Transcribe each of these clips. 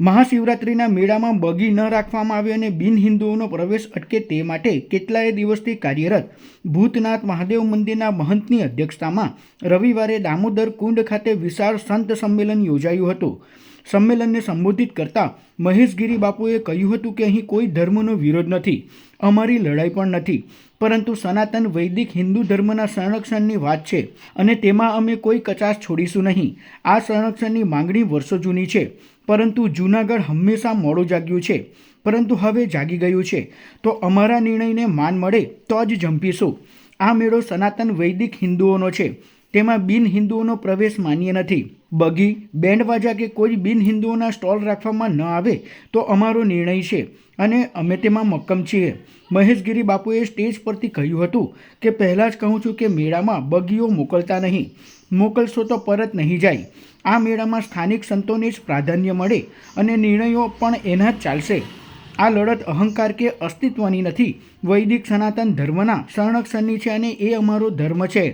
મહાશિવરાત્રિના મેળામાં બગી ન રાખવામાં આવે અને બિન હિન્દુઓનો પ્રવેશ અટકે તે માટે કેટલાય દિવસથી કાર્યરત ભૂતનાથ મહાદેવ મંદિરના મહંતની અધ્યક્ષતામાં રવિવારે દામોદર કુંડ ખાતે વિશાળ સંત સંમેલન યોજાયું હતું. સંમેલનને સંબોધિત કરતા મહેશગીરી બાપુએ કહ્યું હતું કે અહીં કોઈ ધર્મનો વિરોધ નથી, અમારી લડાઈ પણ નથી, પરંતુ સનાતન વૈદિક હિન્દુ ધર્મના સંરક્ષણની વાત છે અને તેમાં અમે કોઈ કચાશ છોડીશું નહીં. આ સંરક્ષણની માંગણી વર્ષો જૂની છે. પરંતુ જૂનાગઢ હંમેશા મોડું જાગ્યું છે. પરંતુ હવે જાગી ગયું છે. તો અમારા નિર્ણયને માન મળે તો જ જંપીશું આ મેળો સનાતન વૈદિક હિન્દુઓનો છે. તેમાં બિન હિન્દુઓનો પ્રવેશ માન્ય નથી. બગી, બેન્ડવાજા કે કોઈ બિન હિન્દુઓના સ્ટોલ રાખવામાં ન આવે તો અમારો નિર્ણય છે અને અમે તેમાં મક્કમ છીએ. મહેશગીરી બાપુએ સ્ટેજ પરથી કહ્યું હતું કે, પહેલાં જ કહું છું કે મેળામાં બગીઓ મોકલતા નહીં. મોકલશો તો પરત નહીં જાય. આ મેળામાં સ્થાનિક સંતોને જ પ્રાધાન્ય મળે અને નિર્ણયો પણ એના જ ચાલશે. આ લડત અહંકાર કે અસ્તિત્વની નથી. વૈદિક સનાતન ધર્મના સંરક્ષણની છે અને એ અમારો ધર્મ છે.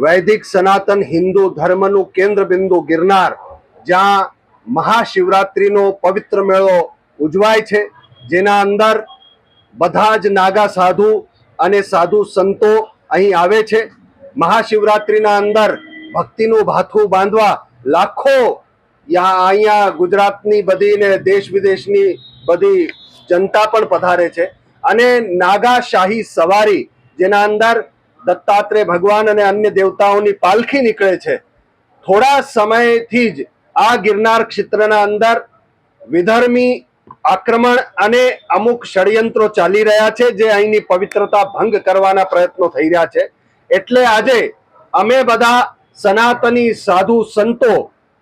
વૈદિક સનાતન હિન્દુ ધર્મનું કેન્દ્ર બિંદુ ગિરનાર, જ્યાં મહાશિવરાત્રિનો પવિત્ર મેળો ઉજવાય છે, જેના અંદર બધા જ નાગા સાધુ અને સાધુ સંતો અહીં આવે છે. મહાશિવરાત્રિના અંદર ભક્તિનું ભાથું બાંધવા લાખો અહીંયા ગુજરાતની બધી ને દેશ વિદેશની બધી જનતા પણ પધારે છે. અને નાગા શાહી સવારી, જેના અંદર દત્તાત્રેય ભગવાન અને અન્ય દેવતાઓની પાલખી નીકળે છે. થોડા સમયથી જ આ ગિરનાર ક્ષેત્રના અંદર વિધર્મી આક્રમણ અને અમુક ષડયંત્રો ચાલી રહ્યા છે જે અહીંની પવિત્રતા ભંગ કરવાના પ્રયત્નો થઈ રહ્યા છે. એટલે આજે અમે બધા સનાતની સાધુ સંતો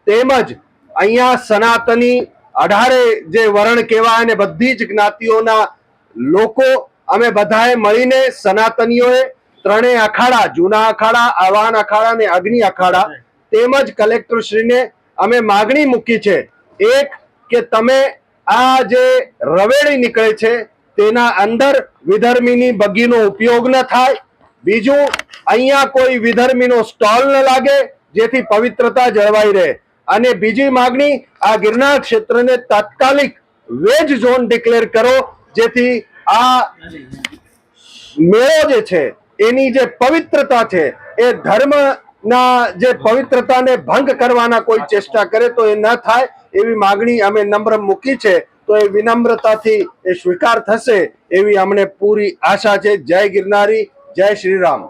તેમજ અહીંયા સનાતની અઢારે જે વરણ કહેવાય અને બધી જ જ્ઞાતિઓના લોકો અમે બધાએ મળીને સનાતનીઓએ ત્રણેય અખાડા જૂના અખાડા આવાહન અખાડા અને અગ્નિ અખાડા તેમજ કલેક્ટરશ્રીને અમે માગણી મૂકી છે. એક કે તમે આ જે રવેડી નીકળે છે તેના અંદર વિધર્મીની બગીનો ઉપયોગ ન થાય. બીજું અહીંયા કોઈ વિધર્મીનો સ્ટોલ ન લાગે જેથી પવિત્રતા જળવાઈ રહે. અને બીજી માગણી આ ગિરનાર ક્ષેત્રને તાત્કાલિક વેજ ઝોન ડિક્લેર કરો જેથી આ મેળો જે છે એની જે પવિત્રતા છે, એ ધર્મના જે પવિત્રતાને ભંગ કરવાના કોઈ ચેષ્ટા કરે તો એ ન થાય એવી માગણી અમે નમ્ર મૂકી છે, તો એ વિનમ્રતાથી એ સ્વીકાર થશે એવી અમને પૂરી આશા છે. જય ગિરનારી, જય શ્રી રામ